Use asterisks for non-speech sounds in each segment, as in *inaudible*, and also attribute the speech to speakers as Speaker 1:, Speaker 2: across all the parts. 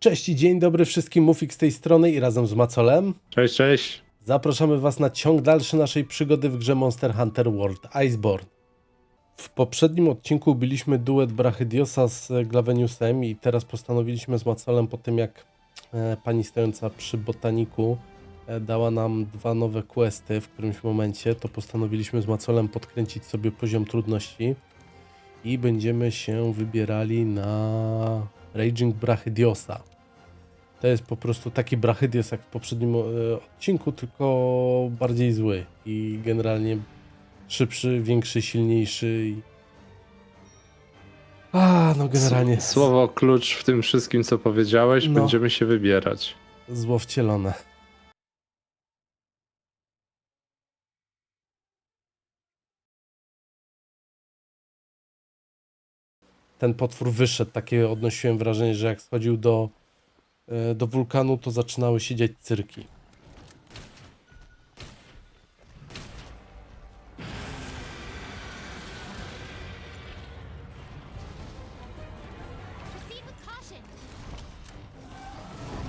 Speaker 1: Cześć i dzień dobry wszystkim, Mufik z tej strony i razem z Macolem
Speaker 2: Cześć, cześć.
Speaker 1: zapraszamy Was na ciąg dalszy naszej przygody w grze Monster Hunter World Iceborne. W poprzednim odcinku byliśmy duet Brachydiosa z Glaveniusem i teraz postanowiliśmy z Macolem po tym jak e, pani stojąca przy botaniku e, dała nam dwa nowe questy w którymś momencie, to postanowiliśmy z Macolem podkręcić sobie poziom trudności i będziemy się wybierali na Raging Brachydiosa. To jest po prostu taki Brachydios jak w poprzednim e, odcinku, tylko bardziej zły i generalnie szybszy, większy, silniejszy. I... A, no generalnie
Speaker 2: Słowo klucz w tym wszystkim, co powiedziałeś,
Speaker 1: No.
Speaker 2: będziemy się wybierać.
Speaker 1: zło wcielone. Ten potwór wyszedł, takie odnosiłem wrażenie, że jak schodził do, e, do wulkanu, to zaczynały się dziać cyrki.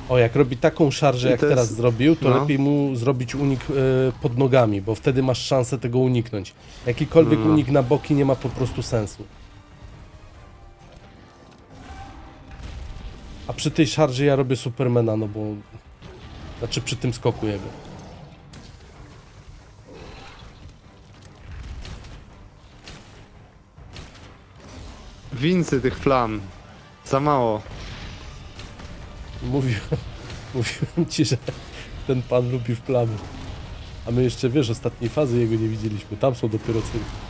Speaker 1: O, jak robi taką szarżę, jak
Speaker 2: jest-
Speaker 1: teraz zrobił, to
Speaker 2: no.
Speaker 1: lepiej mu zrobić unik e, pod nogami, bo wtedy masz szansę tego uniknąć. Jakikolwiek
Speaker 2: No.
Speaker 1: unik na boki nie ma po prostu sensu. A przy tej szarży ja robię Supermana, no bo... Znaczy przy tym skoku jego.
Speaker 2: Wincy tych flam. Za mało.
Speaker 1: Mówiłem, *laughs* mówiłem ci, że ten pan lubi w plamy. A my jeszcze, wiesz, ostatniej fazy jego nie widzieliśmy. Tam są dopiero cyrki.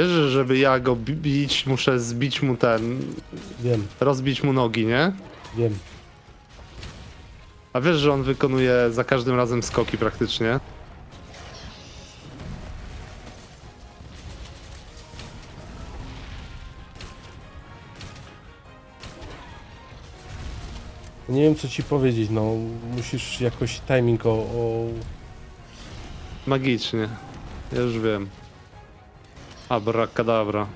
Speaker 2: Wiesz, że żeby ja go bi- bić, muszę zbić mu ten,
Speaker 1: Wiem,
Speaker 2: rozbić mu nogi, nie?
Speaker 1: wiem.
Speaker 2: A wiesz, że on wykonuje za każdym razem skoki praktycznie?
Speaker 1: Nie wiem co ci powiedzieć, no musisz jakoś timing o, o...
Speaker 2: Magicznie. Ja już wiem. Abra kadabra.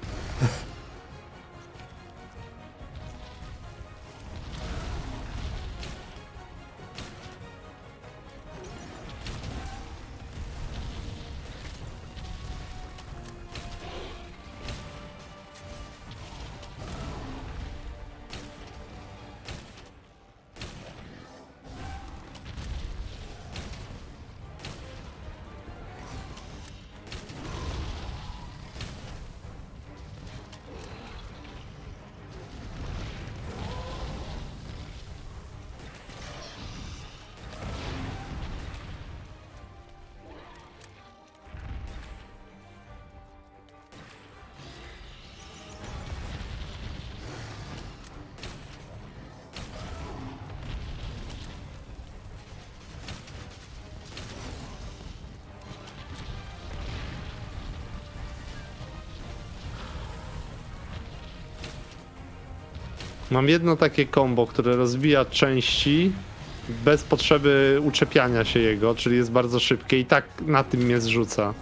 Speaker 2: Mam jedno takie combo, które rozbija części bez potrzeby uczepiania się jego, czyli jest bardzo szybkie i tak na tym mnie zrzuca.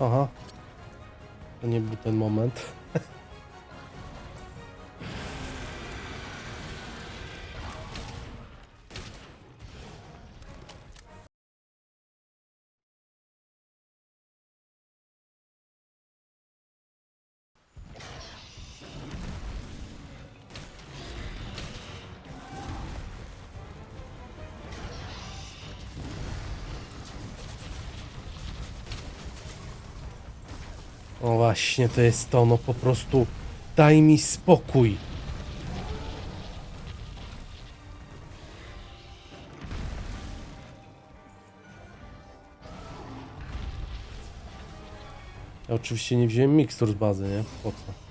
Speaker 1: Aha. To nie był ten moment. właśnie to jest to, no po prostu daj mi spokój. Ja oczywiście nie wziąłem mikstur z bazy, nie? Po co?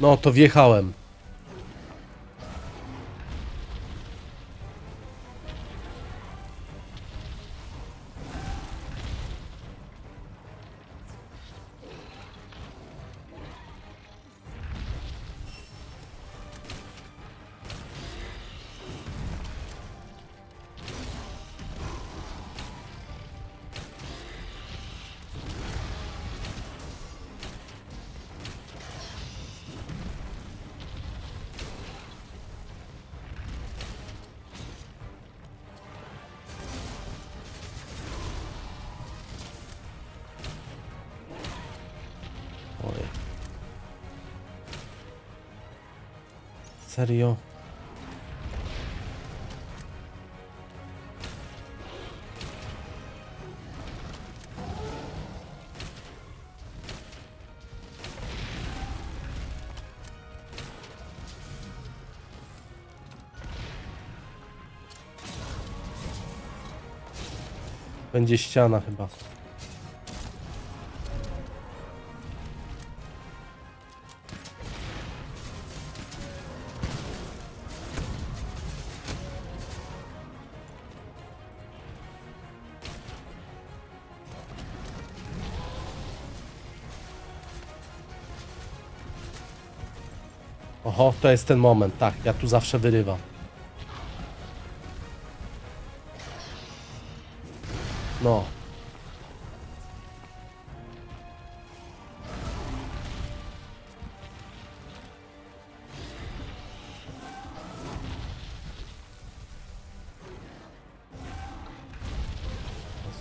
Speaker 1: No, to wjechałem. Serio? Będzie ściana chyba. Oho, to jest ten moment, tak, ja tu zawsze wyrywam. No.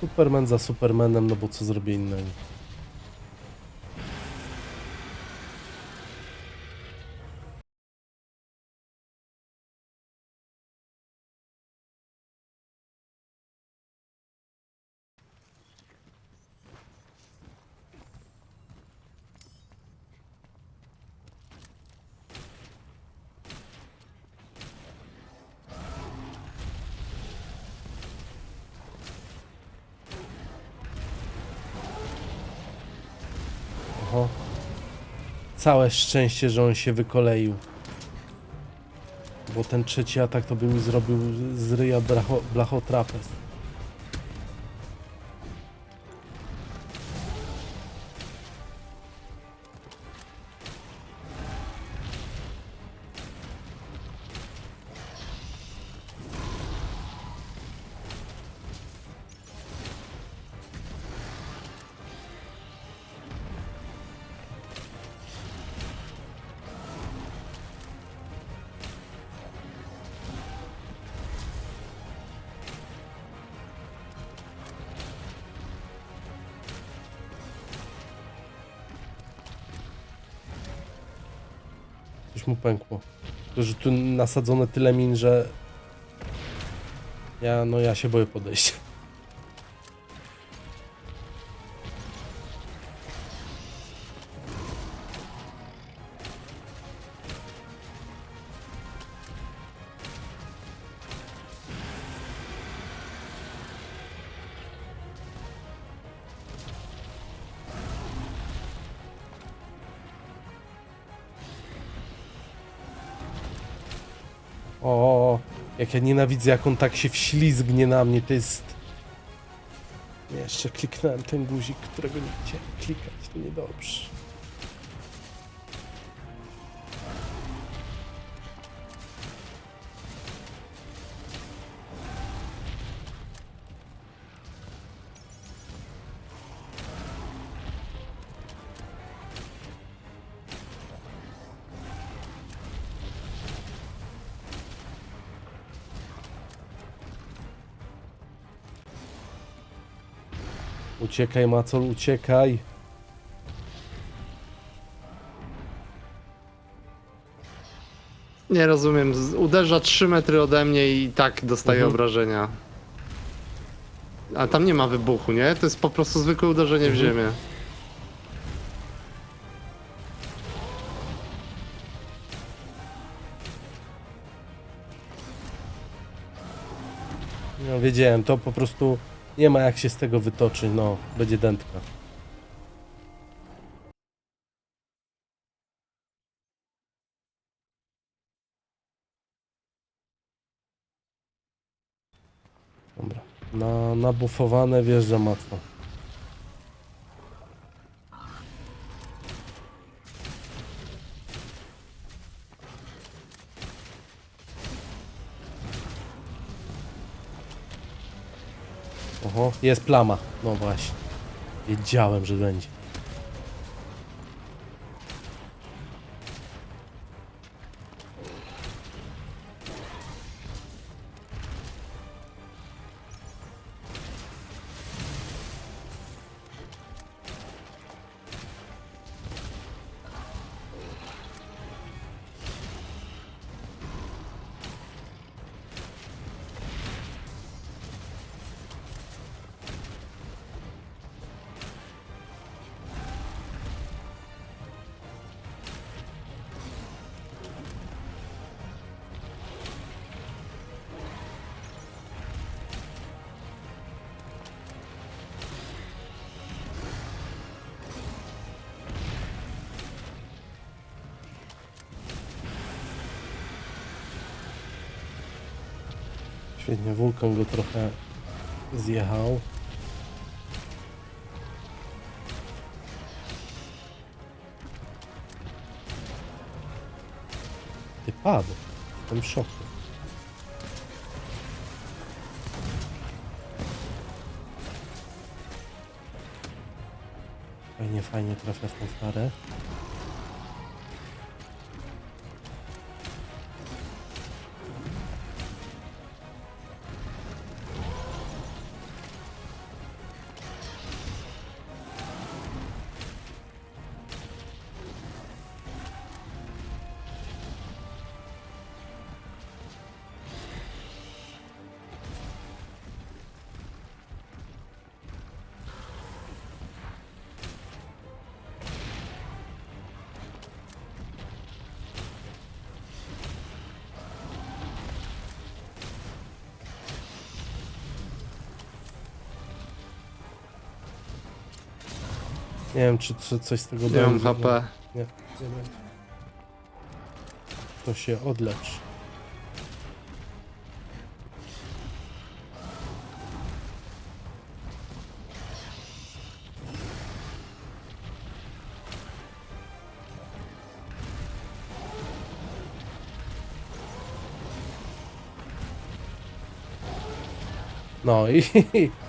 Speaker 1: Superman za Supermanem, no bo co zrobię innego. Całe szczęście, że on się wykoleił. Bo ten trzeci atak to by mi zrobił z ryja blacho, blachotrapez. Coś mu pękło. Tylko, że tu nasadzone tyle min, że... Ja, no ja się boję podejść. O, jak ja nienawidzę, jak on tak się wślizgnie na mnie, to jest... Jeszcze kliknąłem ten guzik, którego nie chciałem klikać, to niedobrze. Uciekaj, Macol, uciekaj.
Speaker 2: Nie rozumiem, z- uderza 3 metry ode mnie i tak dostaje
Speaker 1: Mhm.
Speaker 2: obrażenia. A tam nie ma wybuchu, nie? To jest po prostu zwykłe uderzenie w
Speaker 1: Mhm.
Speaker 2: ziemię.
Speaker 1: No wiedziałem, to po prostu nie ma jak się z tego wytoczyć, no, będzie dętka. Dobra, na, nabufowane wjeżdża mocno. Oho, jest plama. No właśnie. Wiedziałem, że będzie. Świetnie, wulkan go trochę zjechał. Ty padł. Jestem w szoku. Fajnie, fajnie trafia w tą flarę. Nie wiem, czy, czy coś z tego
Speaker 2: Nie mam
Speaker 1: będzie.
Speaker 2: HP.
Speaker 1: Nie, nie będzie. To się odlecz. No i *laughs*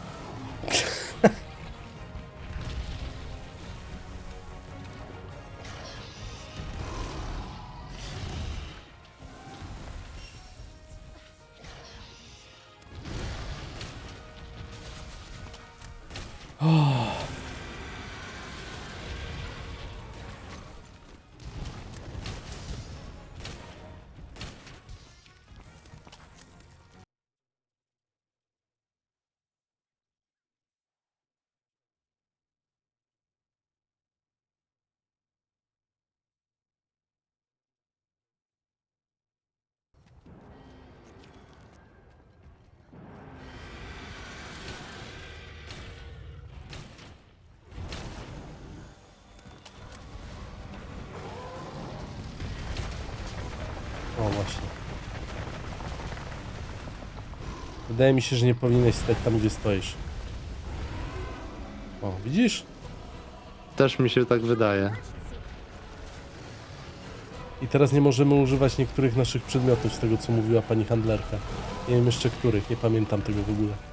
Speaker 1: właśnie. Wydaje mi się, że nie powinieneś stać tam, gdzie stoisz. O, widzisz?
Speaker 2: Też mi się tak wydaje.
Speaker 1: I teraz nie możemy używać niektórych naszych przedmiotów, z tego co mówiła pani handlerka. Nie wiem jeszcze których, nie pamiętam tego w ogóle.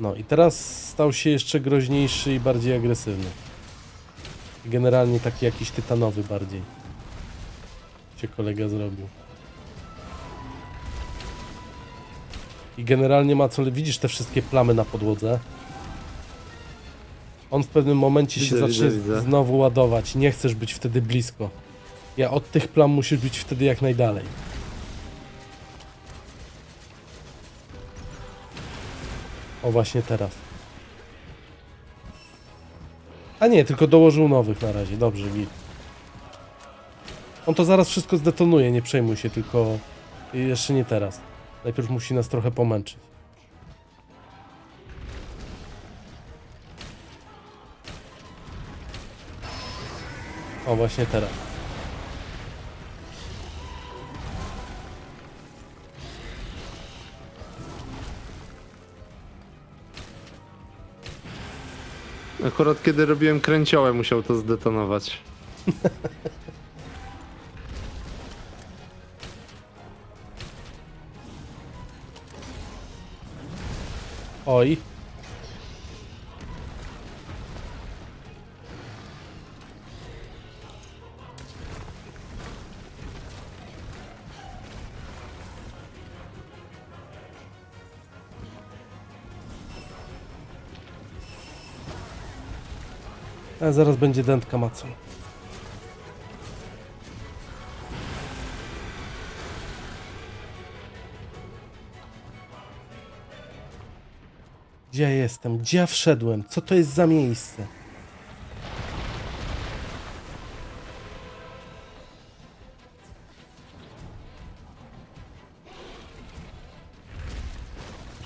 Speaker 1: No i teraz stał się jeszcze groźniejszy i bardziej agresywny. Generalnie taki jakiś tytanowy bardziej. Się kolega zrobił. I generalnie ma co... Widzisz te wszystkie plamy na podłodze? On w pewnym momencie się
Speaker 2: Widzę,
Speaker 1: zacznie
Speaker 2: widzę, widzę.
Speaker 1: znowu ładować. Nie chcesz być wtedy blisko. Ja od tych plam musisz być wtedy jak najdalej. O właśnie teraz. A nie, tylko dołożył nowych na razie. Dobrze, git. On to zaraz wszystko zdetonuje, nie przejmuj się, tylko jeszcze nie teraz. Najpierw musi nas trochę pomęczyć. O, właśnie teraz.
Speaker 2: Akurat kiedy robiłem kręciołę, musiał to zdetonować.
Speaker 1: Oj. A zaraz będzie dętka macą. Gdzie ja jestem? Gdzie ja wszedłem? Co to jest za miejsce?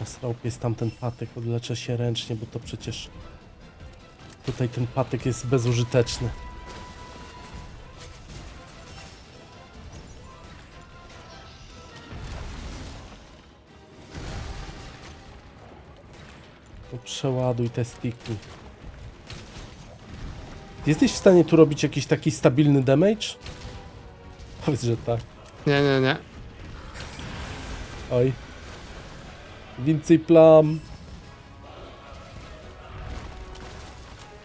Speaker 1: Rozrałk jest tamten patyk, odleczę się ręcznie, bo to przecież tutaj ten patyk jest bezużyteczny. To przeładuj te stiki. Jesteś w stanie tu robić jakiś taki stabilny damage? *laughs* Powiedz, że tak.
Speaker 2: Nie, nie, nie.
Speaker 1: Oj. Więcej plam.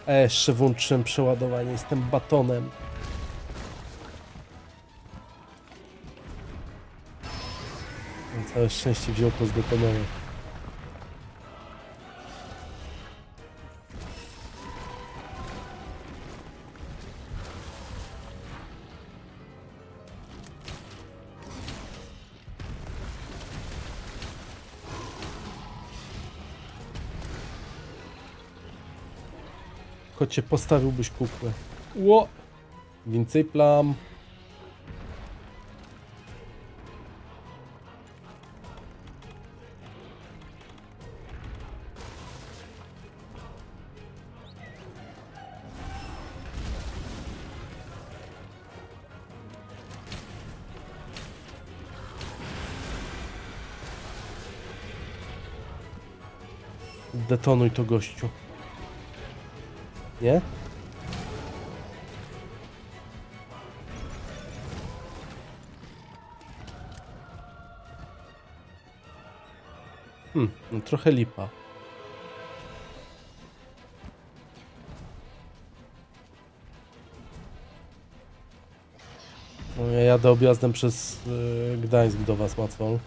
Speaker 1: E, jeszcze włączyłem przeładowanie, jestem batonem. Całe szczęście wziął to zdetonował. Kocie, postawiłbyś kukłę. Ło! Więcej plam. Detonuj to gościu. Nie? Hmm, no trochę lipa. No, ja jadę objazdem przez y, Gdańsk do Was, Macol.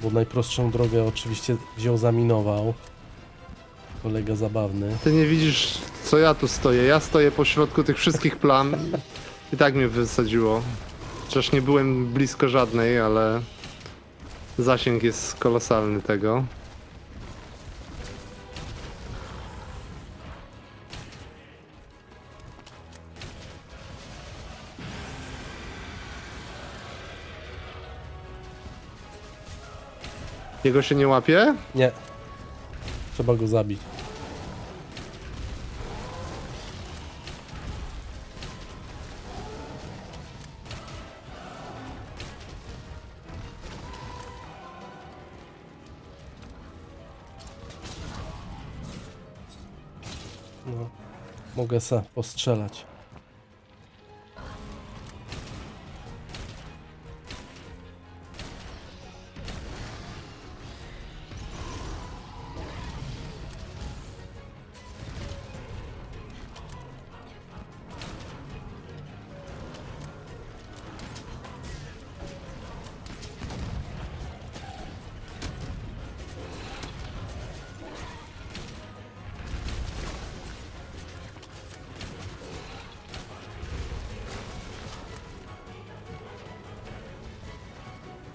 Speaker 1: Bo najprostszą drogę oczywiście wziął, zaminował. Kolega zabawny.
Speaker 2: Ty nie widzisz, co ja tu stoję. Ja stoję po środku tych wszystkich plam i tak mnie wysadziło. Chociaż nie byłem blisko żadnej, ale zasięg jest kolosalny tego. Jego się nie łapie?
Speaker 1: Nie. Trzeba go zabić. No, mogę se postrzelać.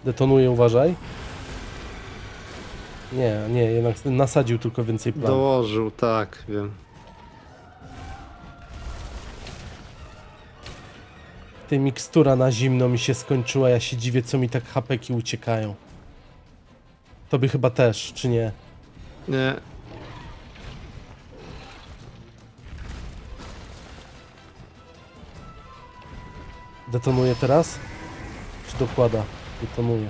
Speaker 1: Detonuje, uważaj. Nie, nie, jednak nasadził tylko więcej plan.
Speaker 2: Dołożył, tak, wiem.
Speaker 1: Ty mikstura na zimno mi się skończyła, ja się dziwię, co mi tak hapeki uciekają. Tobie chyba też, czy nie?
Speaker 2: Nie,
Speaker 1: Detonuje teraz? Czy dokłada? Detonuje.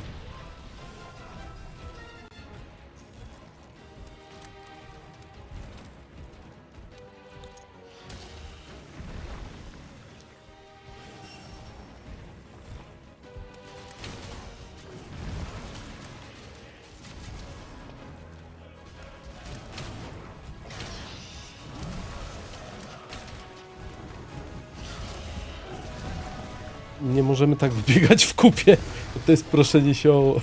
Speaker 1: Nie możemy tak wbiegać w kupie. To jest proszenie się o...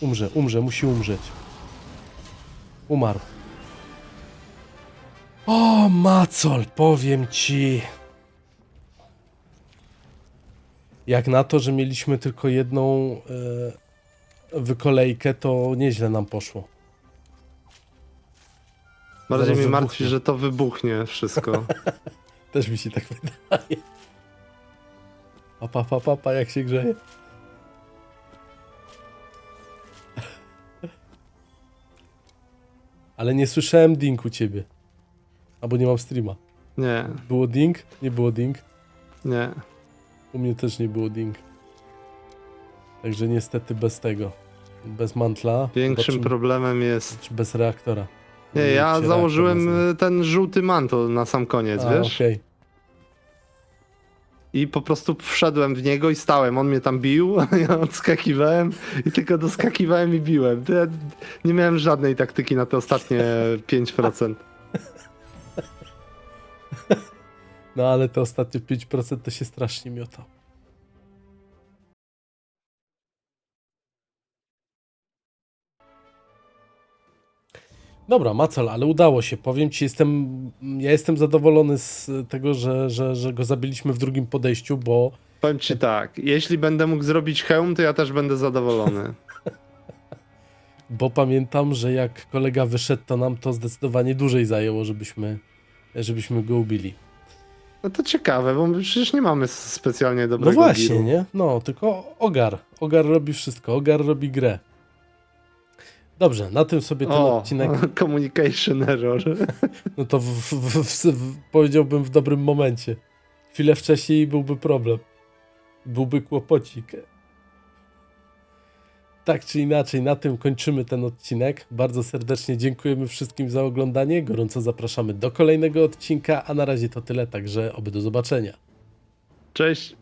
Speaker 1: Umrze, umrze, musi umrzeć. Umarł. O, Macol, powiem ci. Jak na to, że mieliśmy tylko jedną e, wykolejkę, to nieźle nam poszło.
Speaker 2: bardziej
Speaker 1: Zaraz
Speaker 2: mnie martwi,
Speaker 1: wybuchnie.
Speaker 2: że to wybuchnie wszystko. *laughs*
Speaker 1: Też mi się tak wydaje. Papa, papa, papa, jak się grzeje. Ale nie słyszałem ding u ciebie. Albo nie mam streama.
Speaker 2: Nie,
Speaker 1: Było ding? Nie było ding.
Speaker 2: nie.
Speaker 1: U mnie też nie było ding. Także niestety bez tego. Bez mantla.
Speaker 2: Większym problemem jest...
Speaker 1: bez reaktora.
Speaker 2: Nie, ja założyłem y, ten żółty manto na sam koniec,
Speaker 1: A,
Speaker 2: wiesz?
Speaker 1: okej.
Speaker 2: I po prostu wszedłem w niego i stałem. On mnie tam bił, *laughs* ja odskakiwałem i tylko doskakiwałem i biłem. Ja nie miałem żadnej taktyki na te ostatnie 5%.
Speaker 1: No ale te ostatnie 5% to się strasznie miotał. Dobra, Macel, ale udało się. Powiem ci, jestem, ja jestem zadowolony z tego, że, że, że go zabiliśmy w drugim podejściu, bo
Speaker 2: Powiem ci tak, jeśli będę mógł zrobić hełm, to ja też będę zadowolony. *laughs*
Speaker 1: bo pamiętam, że jak kolega wyszedł, to nam to zdecydowanie dłużej zajęło, żebyśmy, żebyśmy go ubili.
Speaker 2: No to ciekawe, bo my przecież nie mamy specjalnie
Speaker 1: No
Speaker 2: dobrego
Speaker 1: właśnie,
Speaker 2: giru.
Speaker 1: nie? No, tylko Ogar. Ogar robi wszystko. Ogar robi grę. Dobrze, na tym sobie ten
Speaker 2: O,
Speaker 1: odcinek, *laughs*
Speaker 2: communication error.
Speaker 1: no to w, w, w, powiedziałbym w dobrym momencie. Chwilę wcześniej byłby problem. Byłby kłopocik. Tak czy inaczej, na tym kończymy ten odcinek. Bardzo serdecznie dziękujemy wszystkim za oglądanie. Gorąco zapraszamy do kolejnego odcinka, a na razie to tyle, także oby do zobaczenia.
Speaker 2: Cześć.